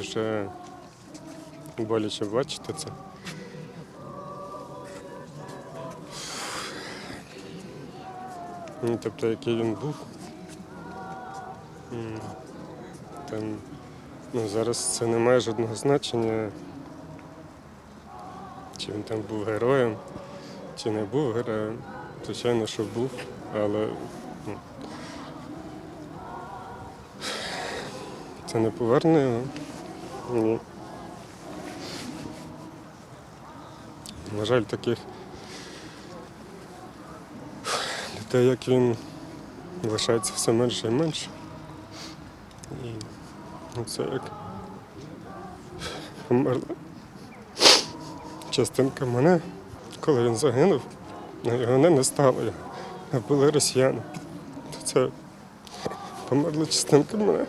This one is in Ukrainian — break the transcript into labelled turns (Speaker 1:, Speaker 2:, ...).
Speaker 1: дуже боляче бачити це. Ну, тобто, який він був. Там, ну, зараз це не має жодного значення. Чи він там був героєм, чи не був героєм. Звичайно, що був, але ну, це не поверне його. Ні. На жаль, таких людей, як він, лишається все менше і менше. І ну, це як померла частинка мене, коли він загинув, ну, його не, не стало, його були росіяни. Це померла частинка мене.